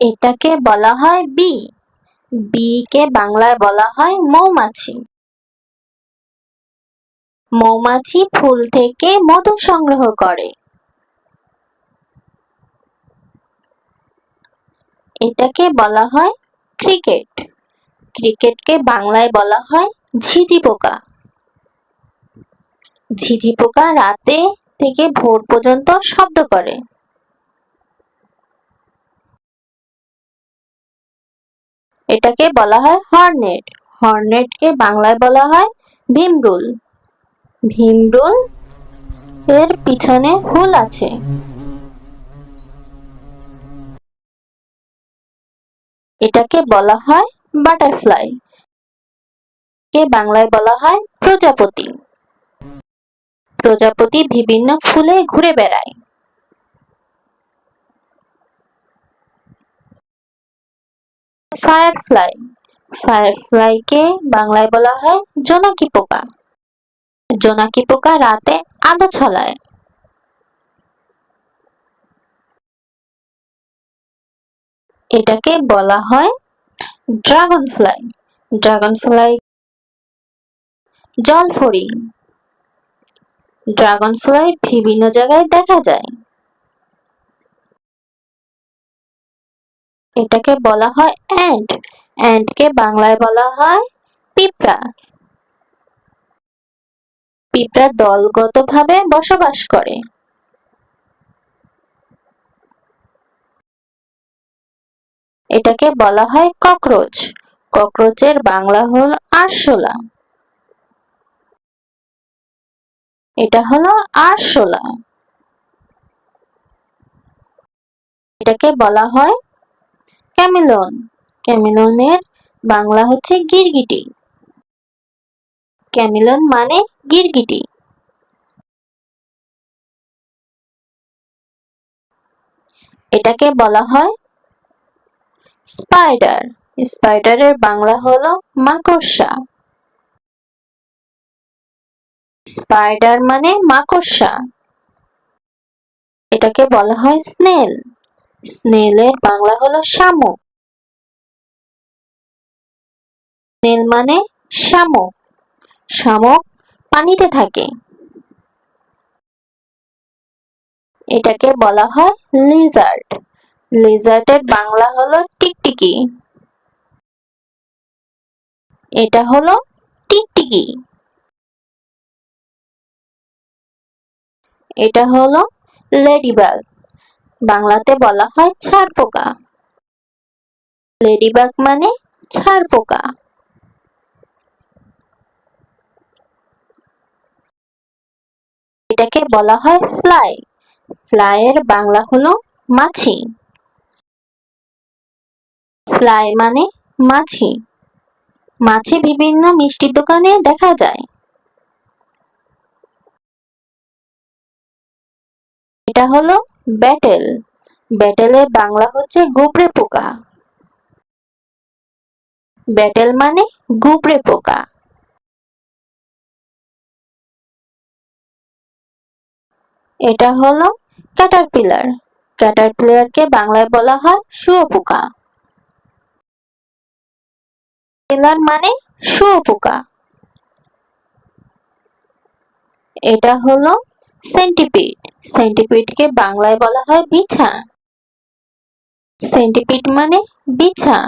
এটাকে বলা হয় বি। বি কে বাংলায় বলা হয় মৌমাছি। মৌমাছি ফুল থেকে মধু সংগ্রহ করে। এটাকে বলা হয় ক্রিকেট। ক্রিকেটকে বাংলায় বলা হয় ঝিঝি পোকা। ঝিঝি পোকা রাতে থেকে ভোর পর্যন্ত শব্দ করে। এটাকে বলা হয় হর্নেট। হর্নেটকে বাংলায় বলা হয় ভীমরুল। ভীমরুল এর পিছনে হুল আছে। এটাকে বলা হয় বাটারফ্লাই। কে বাংলায় বলা হয় প্রজাপতি। প্রজাপতি বিভিন্ন ফুলে ঘুরে বেড়ায়। ফায়ারফ্লাই ফায়ারফ্লাইকে বাংলায় বলা হয় জোনাকি পোকা। জোনাকি পোকা রাতে আলো ছলায় এটাকে বলা হয় ড্রাগন ফ্লাই ড্রাগন ফ্লাই জল ফড়িং ড্রাগন ফ্লাই বিভিন্ন জায়গায় দেখা যায়। এটাকে বলা হয় অ্যান্ট অ্যান্টকে বাংলায় বলা হয় পিঁপড়া। পিঁপড়া দলগতভাবে বসবাস করে। এটাকে বলা হয় ককরোচ। ককরোচের বাংলা হল আরশোলা। এটা হলো আরশোলা। এটাকে বলা হয় ক্যামিলন। ক্যামিলনের বাংলা হচ্ছে গিরগিটি। ক্যামিলন মানে গিরগিটি। এটাকে বলা হয় স্পাইডার। স্পাইডারের বাংলা হলো মাকড়সা। স্পাইডার মানে মাকড়সা। এটাকে বলা হয় স্নেল। স্নেলের বাংলা হলো শামুক। স্নেল মানে শামুক। শামুক পানিতে থাকে। এটাকে বলা হয় লিজার্ড। লিজার্ডের বাংলা হলো টিকটিকি। এটা হলো টিকটিকি। এটা হলো লেডিবাগ বাংলাতে বলা হয় ছাড় পোকা। লেডিবাগ মানে ছাড় পোকা। এটাকে বলা হয় ফ্লাই। ফ্লাইয়ের বাংলা হলো মাছি। ফ্লাই মানে মাছি। মাছি বিভিন্ন মিষ্টির দোকানে দেখা যায়। এটা হলো ব্যাটেল। ব্যাটেলের বাংলা হচ্ছে গুবরে পোকা। ব্যাটেল মানে গুবরে পোকা। এটা হলো ক্যাটারপিলার। ক্যাটারপিলারকে বাংলায় বলা হয় শুয়োপোকা। পিলার মানে শুয়োপোকা। এটা হলো সেন্টিপিড সেন্টিপিডকে বাংলায় বলা হয় বিছা। সেন্টিপিড মানে বিছা।